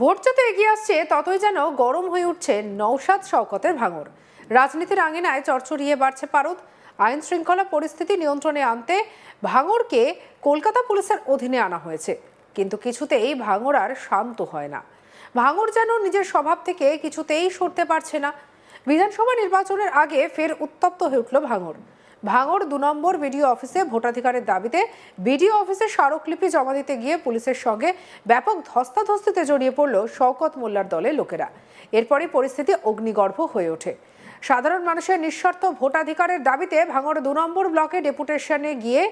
Vote যত এগিয়ে আসছে, ততই যেন গরম হয়ে উঠছে নৌসাদ শওকতের ভাঙর। রাজনীতির আঙিনায় চরচরিয়ে বাড়ছে পারদ। আইন শৃঙ্খলা পরিস্থিতি নিয়ন্ত্রণে আনতে ভাঙরকে কলকাতা পুলিশের অধীনে আনা হয়েছে। কিন্তু কিছুতেই ভাঙর আর শান্ত হয় না। ভাঙর যেন নিজের স্বভাব থেকে কিছুতেই সরতে পারছে না। বিধানসভা নির্বাচনের আগে ফের উত্তপ্ত হয়ে উঠল ভাঙর। ভাঙড় দু নম্বর বিডিও অফিসে ভোটাধিকারের দাবিতে বিডিও অফিসে স্মারকলিপি জমা দিতে গিয়ে পুলিশের সঙ্গে ব্যাপক ধস্তাধস্তিতে জড়িয়ে পড়ল শওকত মোল্লার দলের লোকেরা। এরপরে পরিস্থিতি অগ্নিগর্ভ হয়ে ওঠে। সাধারণ মানুষের নিঃশর্ত ভোটাধিকারের দাবিতে ভাঙড় দু নম্বর ব্লকে ডেপুটেশনে গিয়ে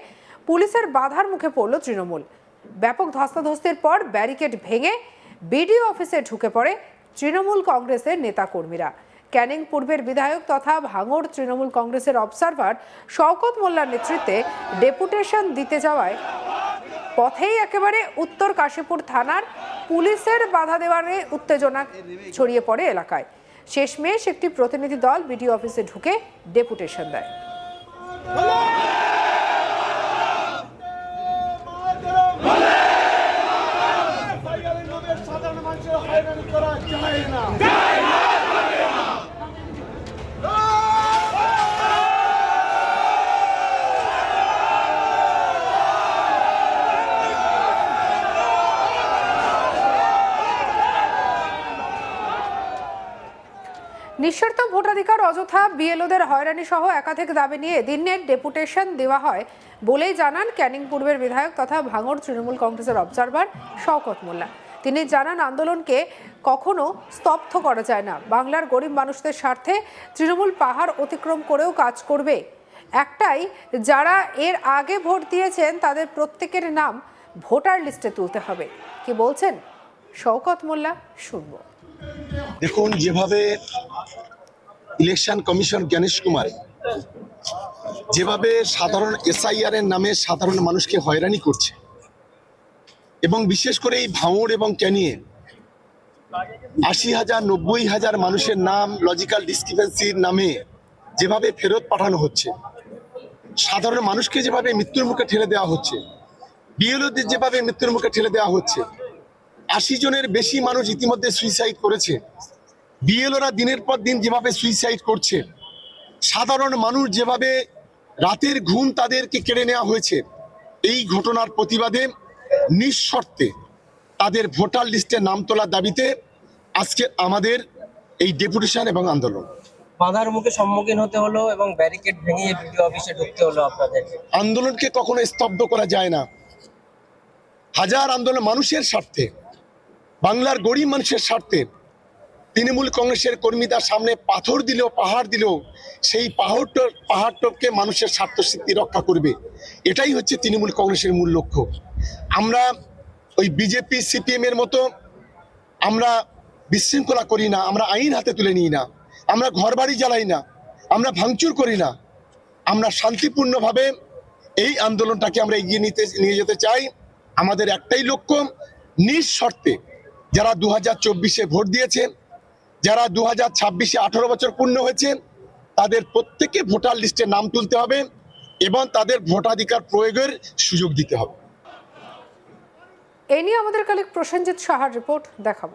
পুলিশের বাধার মুখে পড়ল তৃণমূল। ব্যাপক ধস্তাধস্তির পর ব্যারিকেড ভেঙে বিডিও অফিসে ঢুকে পড়ে তৃণমূল কংগ্রেসের নেতাকর্মীরা। ক্যানিং পূর্বের বিধায়ক তথা ভাঙড় তৃণমূল কংগ্রেসের অবজারভার শওকত মোল্লার নেতৃত্বে ডেপুটেশন দিতে যাওয়ায় পথেই একেবারে উত্তর কাশীপুর থানার পুলিশের বাধা দেওয়ারে উত্তেজনা ছড়িয়ে পড়ে এলাকায়। শেষমেশ একটি প্রতিনিধি দল বিডিও অফিসে ঢুকে ডেপুটেশন দেয়। না। নিঃশর্ত ভোটাধিকার অযথা বিএলওদের হয়রানি সহ একাধিক দাবি নিয়ে দিনের ডেপুটেশন দেওয়া হয় বলেই জানান ক্যানিং পূর্বের বিধায়ক তথা ভাঙড় তৃণমূল কংগ্রেসের অবজারভার শওকত মোল্লা। তিনি জানান, আন্দোলনকে কখনো স্তব্ধ করা যায় না। বাংলার গরিব মানুষদের স্বার্থে তৃণমূল পাহাড় অতিক্রম করেও কাজ করবে। একটাই, যারা এর আগে ভোট দিয়েছেন তাদের প্রত্যেকের নাম ভোটার লিস্টে তুলতে হবে। কি বলছেন শওকত মোল্লা? শুনব। দেখুন, যেভাবে ইলেকশন কমিশন জ্ঞানেশ কুমার, যেভাবে সাধারণ এসআইআর এর নামে সাধারণ মানুষকে হয়রানি করছে, এবং বিশেষ করে এই ভাঙড় এবং ক্যানিয়ে আশি হাজার নব্বই হাজার মানুষের নাম লজিক্যাল ডিসক্রিপেন্সির নামে যেভাবে ফেরত পাঠানো হচ্ছে, সাধারণ মানুষকে যেভাবে মৃত্যুর মুখে ঠেলে দেওয়া হচ্ছে, বিএলওদের যেভাবে মৃত্যুর মুখে ঠেলে দেওয়া হচ্ছে আশি জনের বেশি মানুষ ইতিমধ্যে সুইসাইড করেছে। বিএলওরা দিনের পর দিন যেভাবে সুইসাইড করছে সাধারণ মানুষ যেভাবে রাতের ঘুম তাদেরকে কেড়ে নেওয়া হয়েছে এই ঘটনার প্রতিবাদে নিঃশর্তে তাদের ভোটার লিস্টে নাম তোলার দাবিতে আজকে আমাদের এই ডেপুটেশন এবং আন্দোলন। বাধার মুখে সম্মুখীন হতে হলো এবং ব্যারিকেড ভেঙে বিডিও অফিসে ঢুকতে হলো আপনাদের আন্দোলনকে কখনো স্তব্ধ করা যায় না। হাজার আন্দোলন মানুষের স্বার্থে। বাংলার গরিব মানুষের স্বার্থে তৃণমূল কংগ্রেসের কর্মীদের সামনে পাথর দিলেও, পাহাড় দিলেও, সেই পাহাড় পাহাড়টপকে মানুষের স্বার্থ সিদ্ধি রক্ষা করবে। এটাই হচ্ছে তৃণমূল কংগ্রেসের মূল লক্ষ্য। আমরা ওই বিজেপি সিপিএম এর মতো আমরা বিশৃঙ্খলা করি না, আমরা আইন হাতে তুলে নিই না, আমরা ঘরবাড়ি জ্বালাই না, আমরা ভাঙচুর করি না, আমরা শান্তিপূর্ণভাবে এই আন্দোলনটাকে আমরা এগিয়ে নিতে, নিয়ে যেতে চাই। আমাদের একটাই লক্ষ্য, নিঃশর্তে যারা দু হাজার চব্বিশে ভোট দিয়েছেন, যারা দু হাজার ছাব্বিশে আঠারো বছর পূর্ণ হয়েছেন, তাদের প্রত্যেকে ভোটার লিস্টে নাম তুলতে হবে এবং তাদের ভোটাধিকার প্রয়োগের সুযোগ দিতে হবে। এ নিয়ে আমাদের কালিক প্রসেনজিৎ সাহার রিপোর্ট দেখাবো।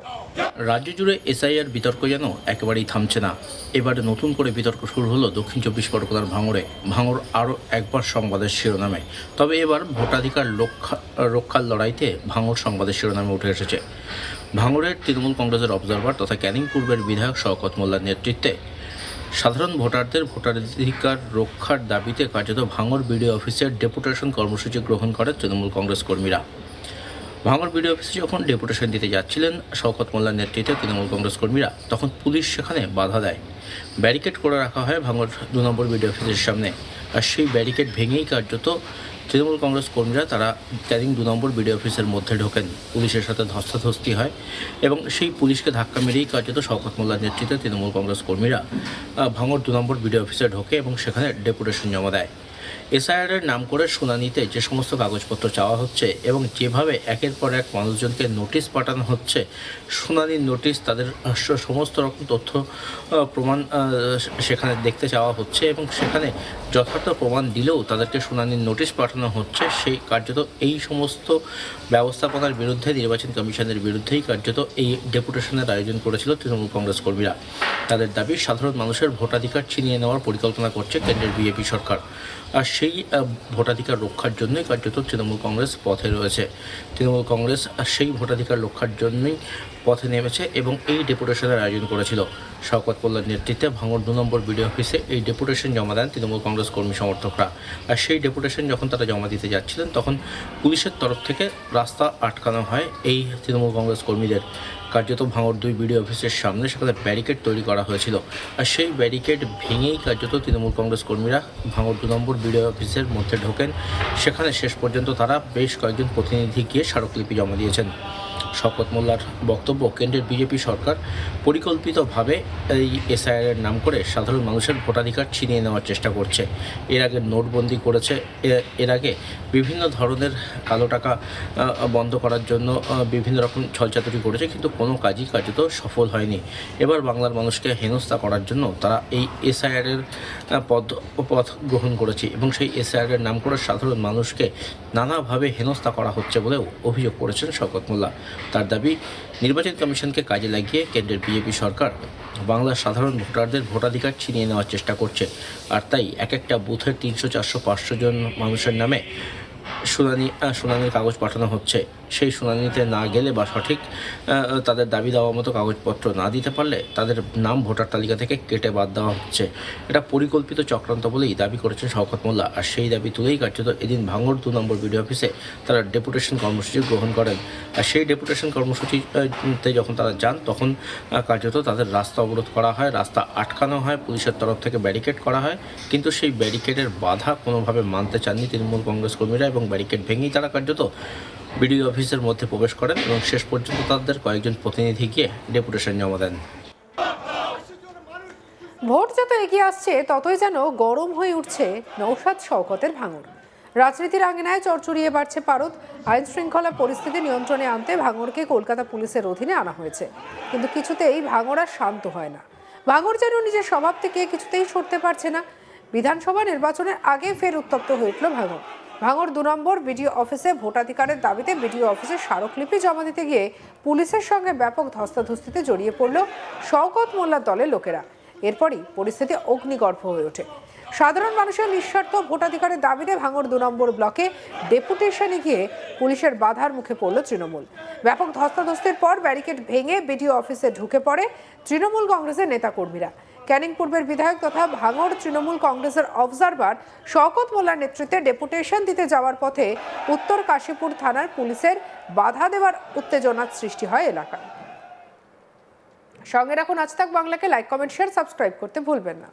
রাজ্য জুড়ে এসআইআর বিতর্ক যেন একেবারেই থামছে না। এবারে নতুন করে বিতর্ক শুরু হলো দক্ষিণ চব্বিশ পরগনার ভাঙড়ে। ভাঙড় আরও একবার সংবাদের শিরোনামে। তবে এবার ভোটাধিকার রক্ষা, রক্ষার লড়াইতে ভাঙড় সংবাদের শিরোনামে উঠে এসেছে। ভাঙড়ের তৃণমূল কংগ্রেসের অবজারভার তথা ক্যানিং পূর্বের বিধায়ক শওকত মোল্লার নেতৃত্বে সাধারণ ভোটারদের ভোটাধিকার রক্ষার দাবিতে কার্যত ভাঙড় বিডিও অফিসের ডেপুটেশন কর্মসূচি গ্রহণ করে তৃণমূল কংগ্রেস কর্মীরা। ভাঙড় বিডিও অফিসে যখন ডেপুটেশন দিতে যাচ্ছিলেন শওকত মোল্লার নেতৃত্বে তৃণমূল কংগ্রেস কর্মীরা, তখন পুলিশ সেখানে বাধা দেয়। ব্যারিকেড করে রাখা হয় ভাঙড় দু নম্বর বিডিও অফিসের সামনে। আর সেই ব্যারিকেড ভেঙেই কার্যত তৃণমূল কংগ্রেস কর্মীরা তারা ক্যানিং দু নম্বর বিডিও অফিসের মধ্যে ঢোকেন। পুলিশের সাথে ধস্তাধস্তি হয় এবং সেই পুলিশকে ধাক্কা মেরেই কার্যত শওকত মোল্লার নেতৃত্বে তৃণমূল কংগ্রেস কর্মীরা ভাঙড় দু নম্বর বিডিও অফিসে ঢোকে এবং সেখানে ডেপুটেশন জমা দেয়। এসআইআর এর নাম করে শুনানিতে যে সমস্ত কাগজপত্র চাওয়া হচ্ছে এবং যেভাবে একের পর এক মানুষজনকে নোটিশ পাঠানো হচ্ছে শুনানির নোটিশ তাদের সমস্ত রকম তথ্য প্রমাণ সেখানে দেখতে চাওয়া হচ্ছে এবং সেখানে যথার্থ প্রমাণ দিলেও তাদেরকে শুনানির নোটিশ পাঠানো হচ্ছে। সেই কার্যত এই সমস্ত ব্যবস্থাপনার বিরুদ্ধে, নির্বাচন কমিশনের বিরুদ্ধেই কার্যত এই ডেপুটেশনের আয়োজন করেছিল তৃণমূল কংগ্রেস কর্মীরা। তাদের দাবি, সাধারণ মানুষের ভোটাধিকার ছিনিয়ে নেওয়ার পরিকল্পনা করছে কেন্দ্রের বিজেপি সরকার। আর সেই ভোটাধিকার রক্ষার জন্যই কার্যত তৃণমূল কংগ্রেস পথে রয়েছে। তৃণমূল কংগ্রেস সেই ভোটাধিকার রক্ষার জন্যই পথে নেমেছে এবং এই ডেপুটেশনের আয়োজন করেছিল। শওকত মোল্লার নেতৃত্বে ভাঙড় দু নম্বর বিডিও অফিসে এই ডেপুটেশন জমা দেন তৃণমূল কংগ্রেস কর্মী সমর্থকরা। আর সেই ডেপুটেশন যখন তারা জমা দিতে যাচ্ছিলেন, তখন পুলিশের তরফ থেকে রাস্তা আটকানো হয় এই তৃণমূল কংগ্রেস কর্মীদের। কার্যত ভাঙর দুই বিডিও অফিসের সামনে সেখানে ব্যারিকেড তৈরি করা হয়েছিল। আর সেই ব্যারিকেড ভেঙেই কার্যত তৃণমূল কংগ্রেস কর্মীরা ভাঙর দু নম্বর বিডিও অফিসের মধ্যে ঢোকেন। সেখানে শেষ পর্যন্ত তারা বেশ কয়েকজন প্রতিনিধি গিয়ে স্মারকলিপি জমা দিয়েছেন। শপথ মোল্লার বক্তব্য কেন্দ্রের বিজেপি সরকার পরিকল্পিতভাবে এই এসআইআর এর নাম করে সাধারণ মানুষের ভোটাধিকার ছিনিয়ে নেওয়ার চেষ্টা করছে। এর আগে নোটবন্দি করেছে এর আগে বিভিন্ন ধরনের কালো টাকা বন্ধ করার জন্য বিভিন্ন রকম ছলচাতুরি করেছে কিন্তু কোনো কাজই কার্যত সফল হয়নি। এবার বাংলার মানুষকে হেনস্থা করার জন্য তারা এই এসআইআর এর আহ, পদ পথ গ্রহণ করেছে এবং সেই এসআইআর এর নাম করে সাধারণ মানুষকে নানাভাবে হেনস্থা করা হচ্ছে বলেও অভিযোগ করেছেন শওকত মোল্লা। তার দাবি, নির্বাচন কমিশনকে কাজে লাগিয়ে কেন্দ্রের বিজেপি সরকার বাংলার সাধারণ ভোটারদের ভোটাধিকার ছিনিয়ে নেওয়ার চেষ্টা করছে। আর তাই এক একটা বুথের তিনশো চারশো পাঁচশো জন মানুষের নামে শুনানি শুনানির কাগজ পাঠানো হচ্ছে। সেই শুনানিতে না গেলে বা সঠিক তাদের দাবি দেওয়া মতো কাগজপত্র না দিতে পারলে তাদের নাম ভোটার তালিকা থেকে কেটে বাদ দেওয়া হচ্ছে। এটা পরিকল্পিত চক্রান্ত বলেই দাবি করেছেন শওকত মোল্লা। আর সেই দাবি তুলেই কার্যত এদিন ভাঙড় দু নম্বর বিডিও অফিসে তারা ডেপুটেশন কর্মসূচি গ্রহণ করেন। আর সেই ডেপুটেশন কর্মসূচিতে যখন তারা যান, তখন কার্যত তাদের রাস্তা অবরোধ করা হয়, রাস্তা আটকানো হয়, পুলিশের তরফ থেকে ব্যারিকেড করা হয়। কিন্তু সেই ব্যারিকেডের বাধা কোনোভাবে মানতে চাননি তৃণমূল কংগ্রেস কর্মীরা এবং ব্যারিকেড ভেঙেই তারা কার্যত বিডিও অফিসের মধ্যে প্রবেশ করেন এবং শেষ পর্যন্ত তাদের কয়েকজন প্রতিনিধি গিয়ে ডেপুটেশন জমা দেন। ভোট যত এগিয়ে আসছে, ততই যেন গরম হয়ে উঠছে নৌসাদ শওকতের ভাঙর। রাজনীতির আঙিনায় চড়চড়িয়ে বাড়ছে পারদ। আইন শৃঙ্খলা পরিস্থিতি নিয়ন্ত্রণে আনতে ভাঙরকে কলকাতা পুলিশের অধীনে আনা হয়েছে। কিন্তু কিছুতেই ভাঙর আর শান্ত হয় না। ভাঙর যেন নিজের স্বভাব থেকে কিছুতেই সরতে পারছে না। বিধানসভা নির্বাচনের আগে ফের উত্তপ্ত হয়ে উঠল ভাঙর। ভাঙর দু নম্বর বিডিও অফিসে ভোটাধিকারের দাবিতে বিডিও অফিসে স্মারকলিপি জমা দিতে গিয়ে পুলিশের সঙ্গে ব্যাপক ধস্তাধস্তিতে জড়িয়ে পড়ল শওকত মোল্লার দলের লোকেরা। এরপরই পরিস্থিতি অগ্নিগর্ভ হয়ে ওঠে। সাধারণ মানুষের নিঃস্বার্থ ভোটাধিকারের দাবিতে ভাঙড় দু নম্বর ব্লকে ডেপুটেশনে গিয়ে পুলিশের বাধার মুখে পড়ল তৃণমূল। ব্যাপক ধস্তাধস্তির পর ব্যারিকেড ভেঙে বিডিও অফিসে ঢুকে পড়ে তৃণমূল কংগ্রেসের নেতাকর্মীরা। ক্যানিং পূর্বের বিধায়ক তথা ভাঙড় তৃণমূল কংগ্রেসের অবজারভার শওকত মোল্লার নেতৃত্বে ডেপুটেশন দিতে যাওয়ার পথে উত্তর কাশীপুর থানার পুলিশের বাধা দেওয়ার উত্তেজনার সৃষ্টি হয় এলাকায়। সঙ্গে রাখুন আজ তাক বাংলাকে লাইক কমেন্ট শেয়ার সাবস্ক্রাইব করতে ভুলবেন না।